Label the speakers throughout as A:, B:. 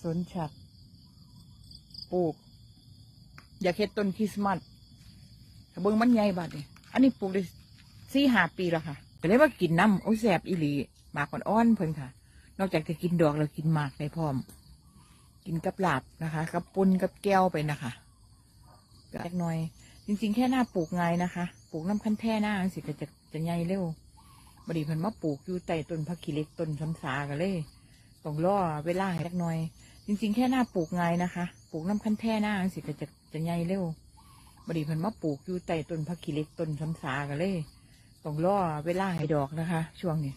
A: สวนฉัดปลูก อยากเฮ็ดต้นคริสต์มาสเบิ่งมันใหญ่บัดนี่อันนี้ปลูกได้สี่ห้าปีแล้วค่ะก็เลยว่ากินน้ำโอ้ยแสบอีหลีหมากอ่อนๆเพิ่นค่ะ นอกจากจะกินดอกแล้วกินหมากได้พร้อม กินกับลาบนะคะกับปุนกับแก้วไปนะคะก็เล็กน้อย จริง ๆ แค่หน้าปลูกไงนะคะปลูกน้ำคั้นแท่หน้าสิก็จะจะใหญ่เร็วบดีเพิ่นมาปลูกอยู่ใต้ต้นพักขี้เล็กต้นซ้ำซากันเลย ต้องรอเวลาให้ล็กน้อย จริง ๆ แค่หน้าปลูกไงนะคะปลูกน้ำคั้นแท่หน้าจังสิก็จะจะใหญ่เร็วบดีเพิ่นมาปลูกอยู่ใต้ต้นพักขี้เล็กต้นซ้ำซากันเลยต้องรอเวลาให้ดอกนะคะ ช่วงนี้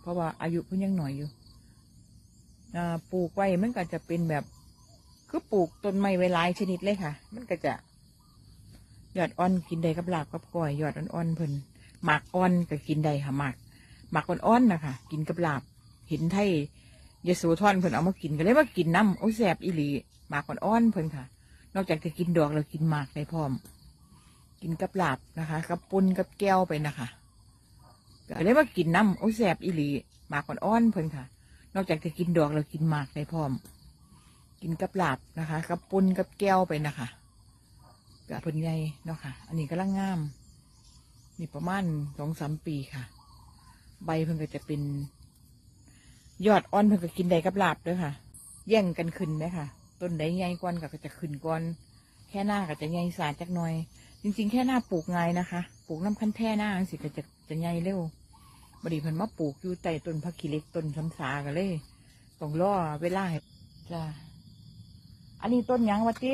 A: เพราะว่าอายุเพิ่นยังหน่อยอยู่ปลูกไว้มันก็จะเป็นแบบคือปลูกต้นไม้ไว้หลายชนิดเลยค่ะ มันก็จะยอดอ่อนกินได้กับลาบกับก้อยยอดอ่อนๆเพิ่นหมากอ่อนก็กินได้ค่ะหมากหมากอ่อนๆนะคะกินกับลาบเห็นไทย ยโสธรเพิ่นเอามากินก็เลยว่ากินน้ำโอ้ยแสบอีหลีหมากอ่อนๆเพิ่นค่ะ นอกจากจะกินดอกแล้วกินหมากได้พร้อม กินกับลาบนะคะกับปุนกับแก้วไปนะคะก็เลยว่ากินน้ำโอ้ยแสบอีหลีหมากอ่อนๆเพิ่นค่ะ นอกจากจะกินดอกแล้วกินหมากได้พร้อม กินกับลาบนะคะกับปุนกับแก้วไปนะคะกับเพิ่นใหญ่เนาะค่ะ อันนี้ก็ลังงามนี่ประมาณสองสามปีค่ะ ใบเพิ่นก็จะเป็น ยอดอ่อนเพิ่นก็กินได้กับลาบเด้วยค่ะ แย่งกันขึ้นเลยค่ะ ต้นใดใหญ่กว่าก็จะขึ้นก่อน แค่หน้าก็จะใหญ่สาจักหน่อย จริง ๆ แค่หน้าปลูกไงนะคะ ปลูกน้ำคั้นแท่หน้าจังสิก็จะจะใหญ่เร็วบดีเพิ่นมาปลูกอยู่ใต้ต้นพักขี้เล็กต้นซ้ำซากันเลยต้องรอเวลาให้จ้าอันนี้ต้นหยังวะติ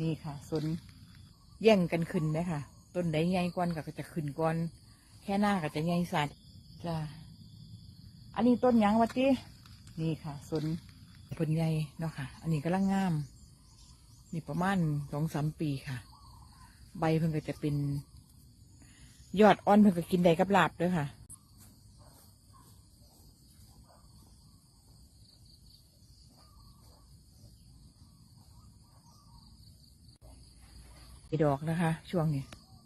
A: นี่ค่ะสนแย่งกันขึ้นเลยค่ะ ต้นใดใหญ่กว่าก็จะขึ้นก่อน แค่หน้าก็จะใหญ่สัดจ้า อันนี้ต้นหยังวะตินี่ค่ะสนผลใหญ่เนาะค่ะ อันนี้ก็ลังงาม นี่ประมาณสองสามปีค่ะ ใบเพิ่นก็จะเป็น ยอดอ่อนเพิ่นก็กินได้กับลาบด้วยค่ะดอกนะคะ ช่วงนี้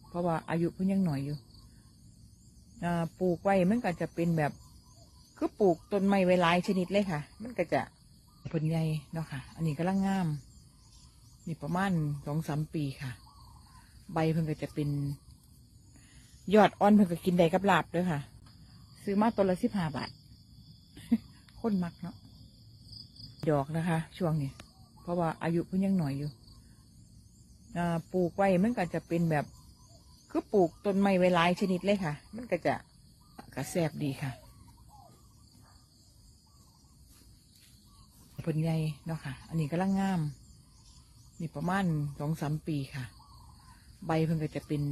A: เพราะว่าอายุเพิ่งยังหน่อยอยู่ปลูกไว้มันก็จะเป็นแบบ คือปลูกต้นไม้ไว้หลายชนิดเลยค่ะ มันก็จะผลใหญ่เนาะค่ะ อันนี้ก็ลังงามนี่ประมาณสองสามปีค่ะ ใบเพิ่นก็จะเป็น ยอดอ่อนเพิ่นก็กินได้กับลาบด้วยค่ะ ซื้อมาต้นละสิบห้าบาทคนมักเนาะดอกนะคะ ช่วงนี้เพราะว่าอายุเพิ่งยังหน่อยอยู่ปลูกไว้มันก็จะเป็นแบบ คือปลูกต้นไม้ไว้หลายชนิดเลยค่ะ มันก็จะกระแสบดีค่ะ ผลใหญ่เนาะค่ะ อันนี้ก็ลังงาม นี่ประมาณสองสามปีค่ะ ใบเพิ่นก็จะเป็น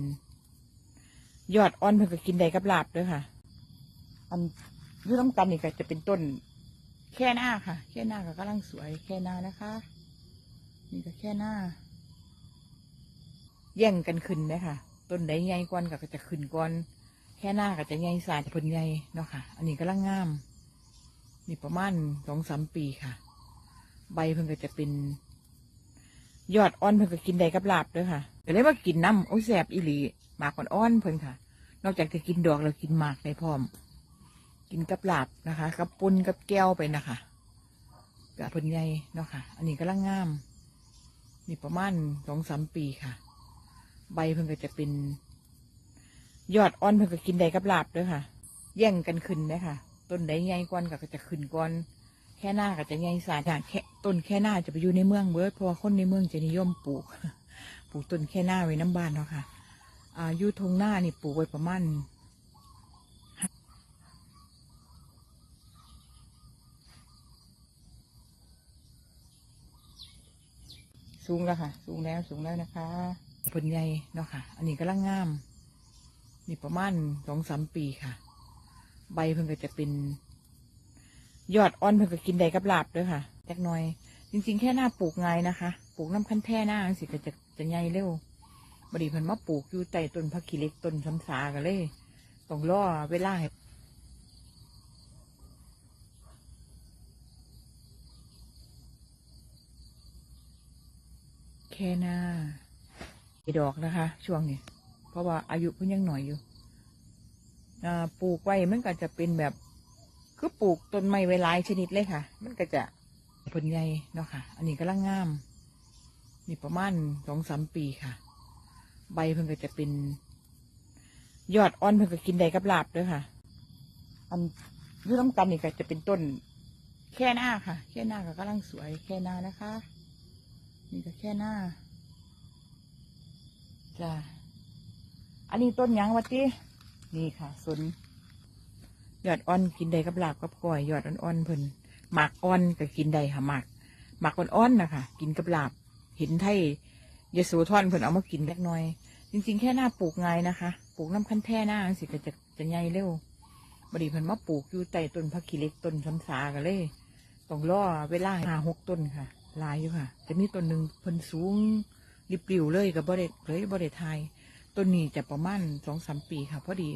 A: ยอดอ่อนเพิ่นก็กินได้กับลาบเด้วยค่ะ อันยืดน้ำกันนี่ก็จะเป็นต้น แค่หน้าค่ะ แค่หน้าก็กำลังสวย แค่หน้านะคะ นี่ก็แค่หน้า แย่งกันขึ้นเลยค่ะ ต้นใดใหญ่กว่าก็จะขึ้นก่อน แค่หน้าก็จะใหญ่สาดผลใหญ่เนาะค่ะ อันนี้ก็ลังงามนี่ประมาณสองสามปีค่ะ ใบเพิ่นก็จะเป็น ยอดอ่อนเพิ่นก็กินได้กับลาบด้วยค่ะก็เลยว่ากินน้ำโอ้ยแสบอีหลีหมากอ่อนๆเพิ่นค่ะ นอกจากจะกินดอกแล้วกินหมากได้พร้อม กินกับลาบนะคะ กับปุนกับแก้วไปนะคะกับผลใหญ่เนาะค่ะ อันนี้ก็ลังงามนี่ประมาณสองสามปีค่ะ ใบเพิ่นก็จะเป็น ยอดอ่อนเพิ่นก็กินได้กับลาบด้วยค่ะ แย่งกันขึ้นเลยค่ะต้นใดใหญ่กว่าก็จะขึ้นก่อน แค่หน้าก็จะใหญ่สาดแค่ต้นแค่หน้าจะไปอยู่ในเมืองเบิดเพราะว่าคนในเมืองจะนิยมปลูก ปลูกต้นแค่หน้าไว้น้ำบ้านเนาะค่ะอายู่ทงหน้านี่ปลูกไว้ประมาณสูงแล้วค่ะ สูงแล้วสูงแล้วนะคะผลใหญ่เนาะค่ะ อันนี้ก็ลังงาม นี่ประมาณสองสามปีค่ะ ใบเพิ่นก็จะเป็น ยอดอ่อนเพิ่นก็กินได้กับลาบเด้วยค่ะจักหน่อย จริง ๆ แค่หน้าปลูกไงนะคะ ปลูกน้ำคั้นแท่หน้างสิก็จะจะใหญ่เร็วบดีเพิ่นมาปลูกอยู่ใต้ต้นพักขี้เหล็กต้นซ้ำซากันเลยต้องรอเวลาให้แค่หน้าดอกนะคะ ช่วงนี้เพราะว่าอายุเพิ่งยังหน่อยอยู่ปลูกไว้มันก็จะเป็นแบบ คือปลูกต้นไม้ไว้หลายชนิดเลยค่ะ มันก็จะเพิ่นใหญ่เนาะค่ะ อันนี้กำลังงาม นี่ประมาณสองสามปีค่ะ ใบเพิ่นก็จะเป็น ยอดอ่อนเพิ่นก็กินได้กับลาบด้วยค่ะ อันยืดน้ำกันนี่ก็จะเป็นต้น แค่หน้าค่ะ แค่หน้าก็กำลังสวย แค่หน้านะคะ นี่ก็แค่หน้าจ้าอันนี้ต้นยังวะตินี่ค่ะสน ยอดอ่อนกินได้กับลาบกับก้อยยอดอ่อนๆเพิ่นหมากอ่อนก็กินได้ค่ะหมากหมากอ่อนๆนะคะกินกับลาบเห็นไทยยโสธรเพิ่นเอามากินเล็กน้อย จริง ๆ แค่หน้าปลูกไงนะคะ ปลูกน้ำคั้นแท่หน้าสิก็จะจะใหญ่เร็วบดีเพิ่นมาปลูกอยู่ใต้ต้นพักขี้เล็กต้นซ้ำสากันเลยต้องรอเวลาห้าหกต้นค่ะลายอยู่ค่ะ จะมีต้นหนึ่งเพิ่นสูงริบปลิวเลยกับบ่ได้เลยบ่ไทยต้นนี้จะประมาณสองสามปีค่ะพอดี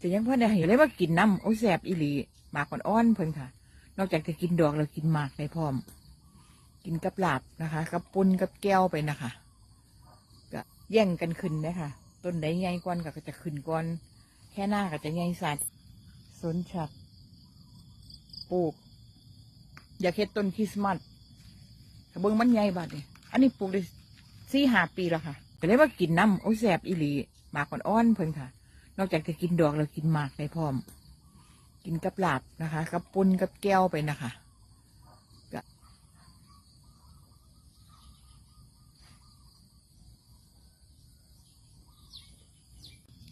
A: จะยังเพิ่นได้เห็นเลยว่ากินน้ำโอ้ยแสบอีหลีหมากอ่อนๆเพิ่นค่ะ นอกจากจะกินดอกแล้วกินหมากได้พร้อม กินกับลาบนะคะ กับปุนกับแก้วไปนะคะก็แย่งกันขึ้นนะคะต้นไหนใหญ่กว่าก็จะขึ้นก่อน แค่หน้าก็จะใหญ่สัดสวนฉัดปลูก อยากเห็ดต้นคริสต์มาสเบิ้งมันใหญ่บาดเนี่ยอันนี้ปลูกได้สี่ห้าปีแล้วค่ะก็เลยว่ากินน้ำโอ้ยแสบอีหลีหมากอ่อนๆเพิ่นค่ะ นอกจากจะกินดอกแล้วกินหมากได้พร้อม กินกับลาบนะคะ กับปุนกับแก้วไปนะคะ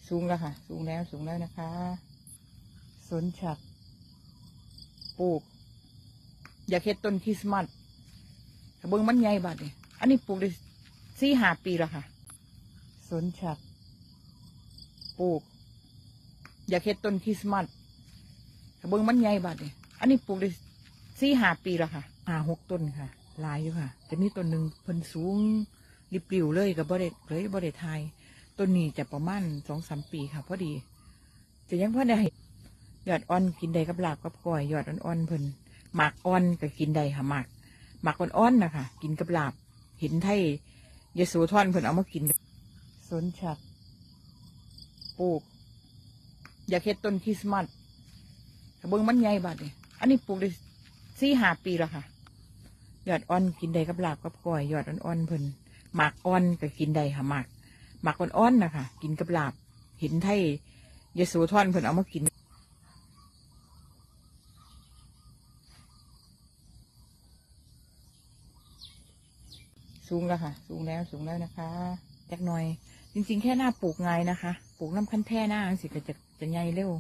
A: สูงแล้วค่ะ สูงแล้วสูงแล้วนะคะสวนฉัดปลูก อยากเห็ดต้นคริสต์มาสเบิ้งมันใหญ่บาดเนี่ยอันนี้ปลูกได้สี่ห้าปีแล้วค่ะสวนฉัดปลูก อยากเห็ดต้นคริสต์มาสเบิ้งมันใหญ่บาดเนี่ยอันนี้ปลูกได้สี่ห้าปีแล้วค่ะห้าหกต้นค่ะหลายอยู่ค่ะจะมีต้นหนึ่งเพิ่นสูงริบปิวเลยกับบ่ได้เลยบ่ได้ทยต้นนี้จะประมาณสองสามปีค่ะพอดีจะยังพอได้ยอดอ่อนกินได้กับลาบกับก้อยยอดอ่อนๆเพิ่นหมากอ่อนก็กินได้ค่ะหมากหมากอ่อนๆนะคะกินกับลาบเห็นไทยยโสธรเพิ่นเอามากินสนฉัดปลูก อยากเห็ดต้นคริสต์มาสเบิ้งมันใหญ่บาดเนี่ยอันนี้ปลูกได้สี่ห้าปีแล้วค่ะยอดอ่อนกินได้กับลาบกับก้อยยอดอ่อนๆเพิ่นหมากอ่อนก็กินได้ค่ะหมากหมักอ่อนๆนะคะกินกับลาบเห็นไทยยโสธรเพิ่นเอามากินสูงแล้วค่ะ สูงแล้วสูงแล้วนะคะจักหน่อย จริงๆ แค่หน้าปลูกไงนะคะ ปลูกน้ำคั้นแท่หน้าสิก็จะจะใหญ่เร็ว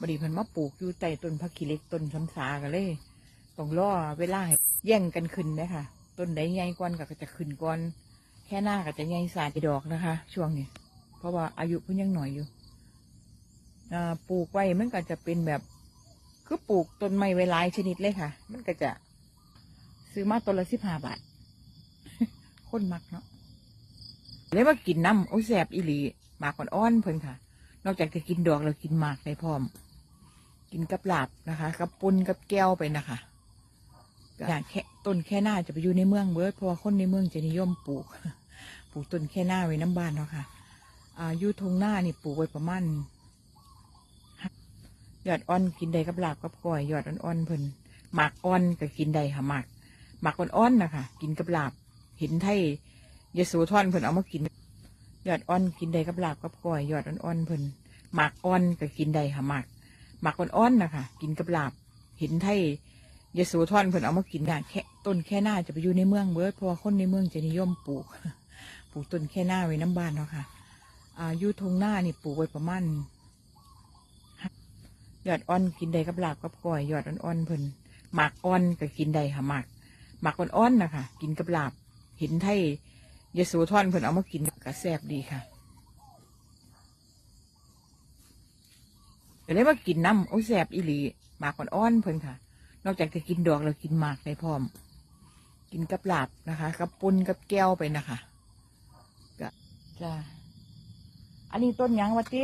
A: บดีเพิ่นมาปลูกอยู่ใต้ต้นพักขี้เล็กต้นซ้ำสากันเลยต้องรอเวลาให้แย่งกันขึ้นนะคะต้นไหนใหญ่กว่าก็จะขึ้นก่อน แค่หน้าก็จะใหญ่สาดดอกนะคะ ช่วงนี้เพราะว่าอายุเพิ่งยังหน่อยอยู่ปลูกไว้มันก็จะเป็นแบบ คือปลูกต้นไม้ไว้หลายชนิดเลยค่ะ มันก็จะซื้อมาต้นละสิบห้าบาทคนมักเนาะ เลยว่ากินน้ำโอ้ยแสบอีหลีหมากอ่อนๆเพิ่นค่ะ นอกจากจะกินดอกแล้วกินหมากได้พร้อม กินกับลาบนะคะกับปุนกับแก้วไปนะคะอย่างแค่ต้นแค่หน้าจะไปอยู่ในเมืองเบิร์ดเพราะว่าคนในเมืองจะนิยมปลูก ปลูกต้นแค่หน้าไว้น้ำบ้านเนาะค่ะอ่าอยู่ทงหน้านี่ปลูกไว้ประมาณยอดอ่อนกินได้กับลาบกับก้อยยอดอ่อนๆเพิ่นหมากอ่อนก็กินได้ค่ะหมากหมากอ่อนๆนะคะกินกับลาบเห็นไทย ยโสธรเพิ่นเอามากิน ยอดอ่อนกินได้กับลาบกับก้อยยอดอ่อนๆเพิ่นหมากอ่อนก็กินได้ค่ะหมากหมากอ่อนๆนะคะกินกับลาบเห็นไทยยโสธรเพิ่นเอามากินอย่างแค่ต้นแค่หน้าจะไปอยู่ในเมืองเบิร์ดเพราะว่าคนในเมืองจะนิยมปลูก ปลูกต้นแค่หน้าไว้น้ำบ้านเนาะค่ะอ่าอยู่ทงหน้านี่ปลูกไว้ประมาณยอดอ่อนกินได้กับลาบกับก้อยยอดอ่อนๆเพิ่นหมากอ่อนก็กินได้ค่ะหมากหมากอ่อนๆนะคะกินกับลาบเห็นไทย ยโสธรเพิ่นเอามากินก็แซ่บดีค่ะก็เลยว่ากินน้ำโอ้ยแซ่บอีหลีหมากอ่อนๆเพิ่นค่ะ นอกจากจะกินดอกแล้วกินหมากได้พร้อม กินกับลาบนะคะกับปุนกับแก้วไปนะคะก็จ้าอันนี้ต้นยังวะติ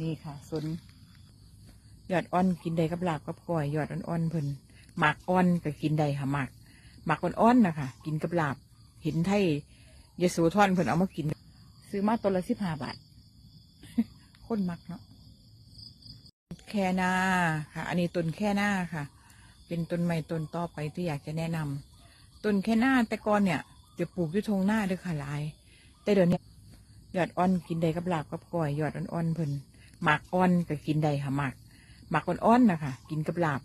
A: นี่ค่ะสนยอดอ่อนกินได้กับลาบกับก้อยยอดอ่อนๆเพิ่นหมากอ่อนก็กินได้ค่ะหมากหมากอ่อนๆนะคะกินกับลาบเห็นไทย ยโสธรเพิ่นเอามากิน ซื้อมาต้นละสิบห้าบาทคนมักเนาะแค่หน้าค่ะ อันนี้ต้นแค่หน้าค่ะ เป็นต้นไม้ต้นต่อไปที่อยากจะแนะนำต้นแค่หน้าแต่ก่อนเนี่ย จะปลูกที่ทงหน้าด้วยค่ะหลาย แต่เดี๋ยวนี้ยอดอ่อนกินได้กับลาบกับก้อยยอดอ่อนๆเพิ่นหมากอ่อนก็กินได้ค่ะหมากหมากอ่อนๆนะคะกินกับลาบ